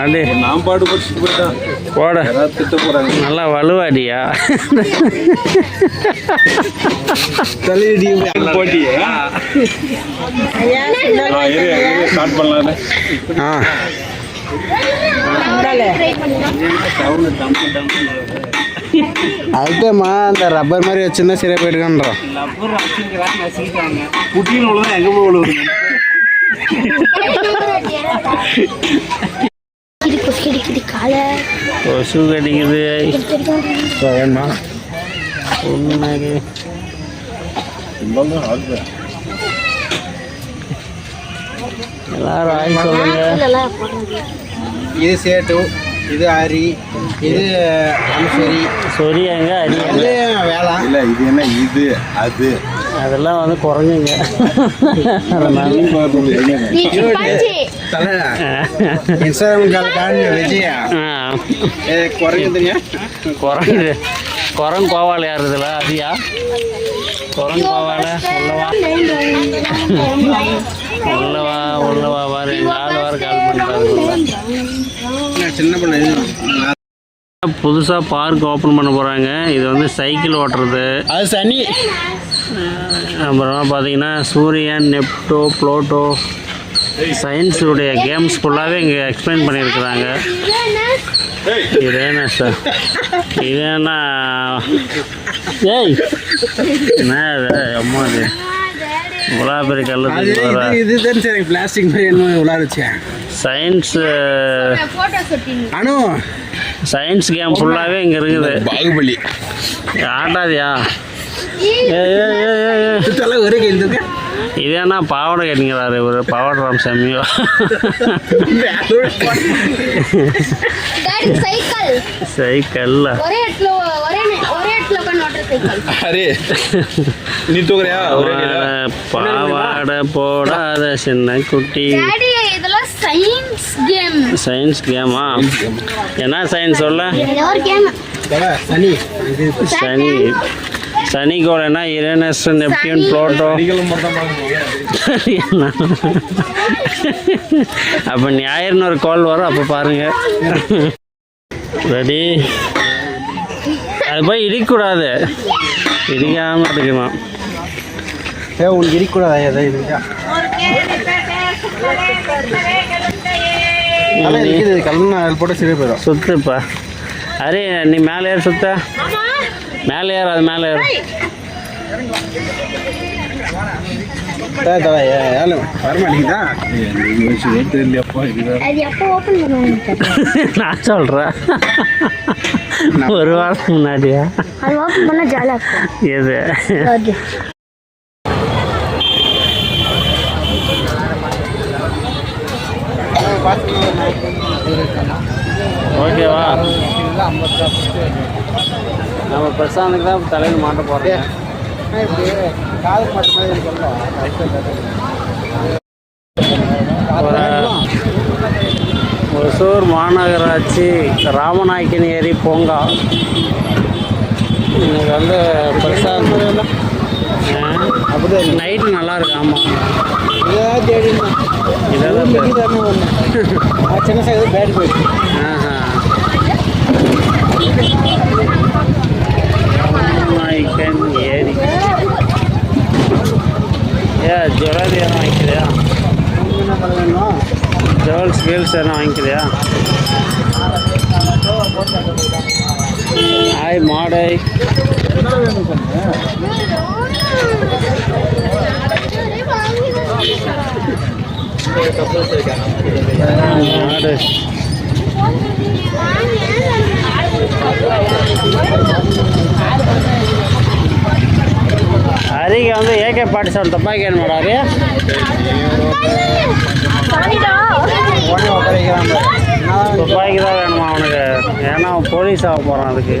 அடி நான் பாடு படிச்சுட்டு போயிட்டான் போட திட்ட போறாங்க. நல்லா வலுவாடியா? தலையடி போட்டி ஸ்டார்ட் பண்ணலான்னு ஆ அதுக்குமா அந்த ரப்பர் மாதிரி வச்சிருந்தா சரியா போயிருக்கான்றோம் குட்டின்னு உள்ளதான் எங்க போய் விழுவுது கிடிக்கு கிடிக்குது காலை கொசு கடிக்குது வேணுமா? உண்மைக்கு. எல்லாரும் ஆய் சொல்லுங்க. இது சேட்டு இது அரி இது அனுசரி சொரி எங்க? அடி இது வேளாண் இல்ல இது என்ன இது அது? அதெல்லாம் வந்து குறைஞ்சுங்க அதனால குரங்கு குரங்கு கோவால் யாருதுல அதியா குரங்கு கோவால உள்ளவா உள்ளவா உள்ளவா பாரு எங்கள் ஆள் வர கால் பண்ணுறாரு சின்ன பண்ண புதுசாக பார்க் ஓப்பன் பண்ண போகிறாங்க இது வந்து சைக்கிள் ஓட்டுறது. அது சனி. அப்புறமா பார்த்தீங்கன்னா சூரியன் நெப்டோ ப்ளோட்டோ சயின்ஸுடைய கேம்ஸ் ஃபுல்லாகவே இங்கே எக்ஸ்பிளைன் பண்ணியிருக்கிறாங்க. இது என்ன சார்? இது என்ன ஏய் என்ன அம்மா இது. இவ்வளோ பெரிய இது இதுதான் சரி பிளாஸ்டிக் மாதிரி என்ன விளாடுச்சேன் சயின்ஸு அனு! சயின்ஸ் கேம் ஃபுல்லாகவே இங்கே இருக்குது. பாகுபலி. ஆட்டாதியா ஏ ஏ ஏ ஏ ஒரே இருக்கு இது என்ன பாவாடை கட்டிங்கிறாரு ஒரு பாவாடை ராமசாமியோ டாடி சைக்கிள் பாவாடை போடாத சின்ன குட்டி. டாடி இதெல்லாம் சயின்ஸ் கேம் சயின்ஸ் கேமா என்ன சயின்ஸ் சொல்ல சனி. சனிக்கோளைனா யுரேனஸ் நெப்டியூன் ப்ளோட்டோ அப்போ ஞாயிறுன்னு ஒரு கால் வரும் அப்போ பாருங்க. ரெடி அது போய் இடிக்கக்கூடாது இடிக்காமல் இருக்கணும். ஏ உனக்கு இருக்கக்கூடாது எதை இருக்குது கல்லு அதில் போட்டு சரியா போயிடும் சுத்துப்பா. அரே நீ மேலே ஏறு சுத்த. மேலே ஏறு அது மேலே ஏறு. நான் சொல்கிறேன் ஒரு வாரம் முன்னாடியா? எது? ஓகேவா நம்ம பிரசாந்துக்கு தான் தலையில் மாட்ட போகிறேன் காது மட்டும் ஒசூர் மாநகராட்சி ராமநாயக்கன் ஏரி பூங்கா. இன்னைக்கு வந்து பிரசாந்த். அப்படிதான். நைட்டு நல்லா இருக்கு ஆமாம் இதான் தேடி இதெல்லாம் சின்ன சைஸ் பேட் போயிடுச்சு ஆஹா. ராமநாயக்கன் ஏரி ஏ ஜுவல்லரி எதுவும் வாங்கிக்கிறியா என்ன பண்ணணும் ஜுவல்ஸ் வீல்ஸ் எதுவும் வாங்கிக்கிறியா? ஹாய் மாடை. மாடு. அருகே வந்து ஏகே ಪಾರ್ಟಿ சார் துப்பாக்கி என்ன மாடாரு துப்பாக்கி தான் வேணுமா அவனுக்கு? ஏன்னா போலீஸ் ஆக போகிறான் அதுக்கு.